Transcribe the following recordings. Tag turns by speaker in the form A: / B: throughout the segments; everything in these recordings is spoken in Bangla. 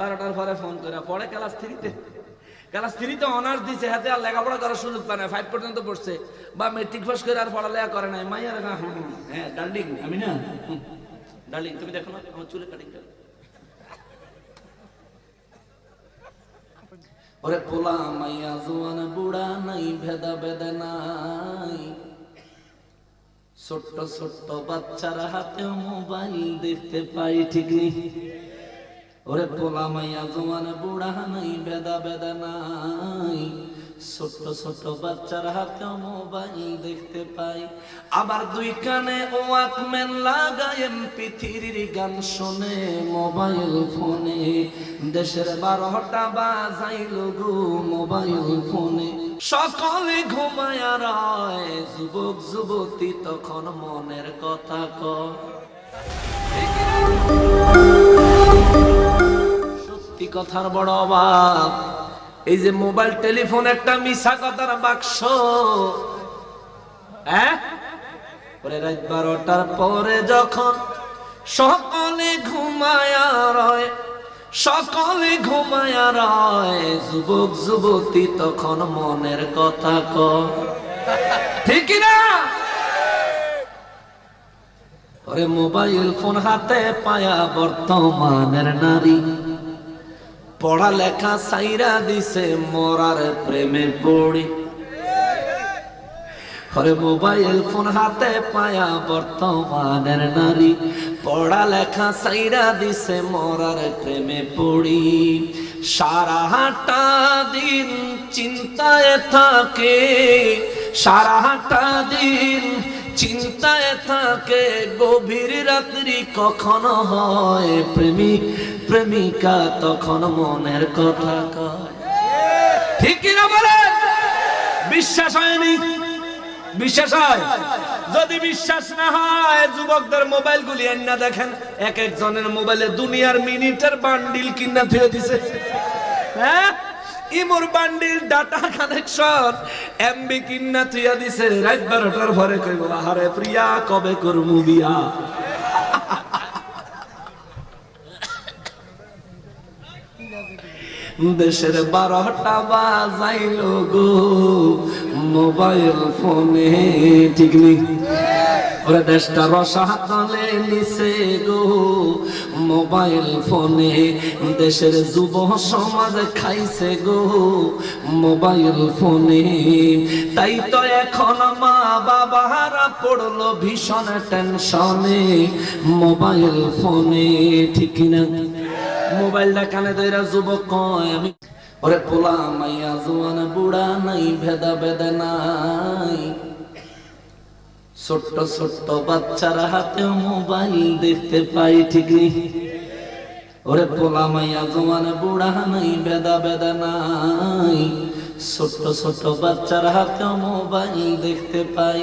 A: বারোটার পরে ফোন করে পড়ে ক্লাস থ্রিতে। ক্লাস থ্রিতে অনার্স দিছে, হাতে আর লেখাপড়া করার সুযোগ পায় না ফাইভ পর্যন্ত পড়ছে। বা মেট্রিক পাস করে আর পড়ালেখা করে নাই। মাইয়ার হ্যাঁ হ্যাঁ ডার্লিং আমি না ডার্লিং তুমি দেখো না, আমার চুলে কাটিং ওরে পোলা মাইয়া, জোয়ান বুড়া নাই ভেদা ভেদা নাই। ছোট্ট ছোট্ট বাচ্চার হাতেও মোবাইল দেখতে পাই ঠিক নেই। ওরে পোলা মাইয়া, জোয়ান বুড়া নাই, বেদা বেদা নাই। ছোট্ট ছোট্ট বাচ্চার হাতে মোবাইল দেখতে পাই। আবার দুই কানে ও আকমেন লাগায় পৃথিবীর গান শোনে, মোবাইল ফোনে। দেশের বারোটা বাজাইল গো, মোবাইল ফোনে। সকলে ঘুমায় রয় যুবক যুবতী তখন মনের কথা কয়। কথার বড় অভাব। এই যে মোবাইল টেলিফোন একটা মিশা কথার বাক্স। হ্যাঁ? রাত বারোটার পরে যখন সকলে ঘুমায়া রয়, সকলে ঘুমায়া রয়, যুবক যুবতী তখন মনের কথা ক ঠিক না? ওরে মোবাইল ফোন হাতে পায়া বর্তমানের নারী। পড়ালেখা সাইরা দিছে, মরার প্রেমে পড়ি। ওরে মোবাইল ফোন হাতে পায়া বর্তমানের নারী। পড়ালেখা সাইরা দিছে, মরার প্রেমে পড়ি। সারা সারাটা দিন চিন্তায় থাকে, সারাটা দিন চিন্তায় থাকে গভীর রাত্রি কখনো হয়? প্রেমিক, প্রেমিকা তখন মনের কথা ঠিক কিনা বলেন? বিশ্বাস হয়নি? বিশ্বাস হয়? যদি বিশ্বাস না হয়, যুবকদের মোবাইল গুলি না দেখেন, এক একজনের মোবাইলে দুনিয়ার মিনিটের বান্ডিল কিনা ধুয়ে দিছে। হ্যাঁ? ইমোর বান্ডিল, ডাটা কানেকশন। এমবি কিনা থুইয়া দিছে, রাত বারোটার পরে কইব, আহারে প্রিয়া, কবে করমু বিয়া? দেশের বারোটা বাজাইল গো, মোবাইল ফোনে, ঠিক নেই। ওরে দেশটা রসাতলে নিছে গো। মোবাইল ফোনে দেশের যুব সমাজ খাইছে গো। মোবাইল ফোনে তাই তো এখন মা বাবারা পড়ল ভীষণ টেনশনে। মোবাইল ফোনে, ঠিক না মোবাইলটা কানে দইরা যুবক কয়, আমি ওরে পোলা মাইয়া, জোয়ান বুড়া নাই ভেদা ভেদা নাই। ছোট্ট ছোট্ট বাচ্চার হাতে মোবাইল দেখতে পাই ঠিক ওরে পোলা মাইয়া জমানে বুড়া নাই, বেদা বেদা নাই। ছোট্ট ছোট্ট বাচ্চার হাতে মোবাইল দেখতে পাই।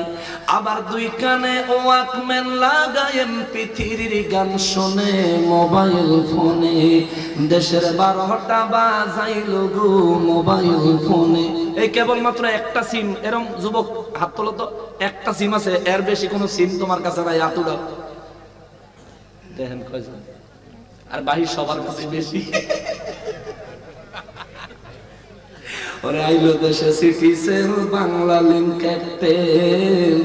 A: আবার দুই কানে ও আকমেন লাগায় পৃথিবীর গান শোনে মোবাইল ফোনে। দেশের বারোটা বাজাইল গো মোবাইল ফোনে। এই কেবলমাত্র একটা সিম এরম যুবক হাত তোলো তো একটা সিম আছে এর বেশি কোনো সিম তোমার কাছে নাই আতুড়া দেখেন কয়জন। আর বাহির সবার কাছে বেশি। ওরে আইলো দেশে city Banglalink Airtel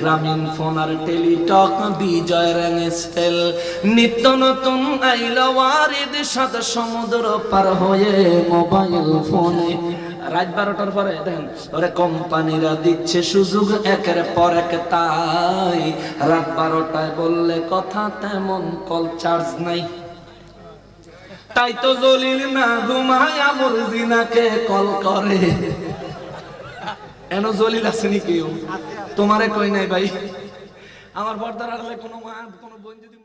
A: Grameenphone আর টেলিটক, বিজয় রেঙেস্টেল নিত্য নতুন আইলো ওয়ারিদ, সাত সমুদ্র পার হয়ে মোবাইল ফোনে রাত বারোটার পরে দেখেন ওরে কোম্পানিরা দিচ্ছে সুযোগ, একের পর এক তাই। রাত বারোটায় বললে কথা তেমন কল চার্জ নাই। তাই তো জলিল না ঘুমায় আমর জিনাকে কল করে। এন জলিল আসেনি কেউ তোমারে কই নাই ভাই। আমার বর্দার আড়ালে কোনো মা, কোনো বোন যদি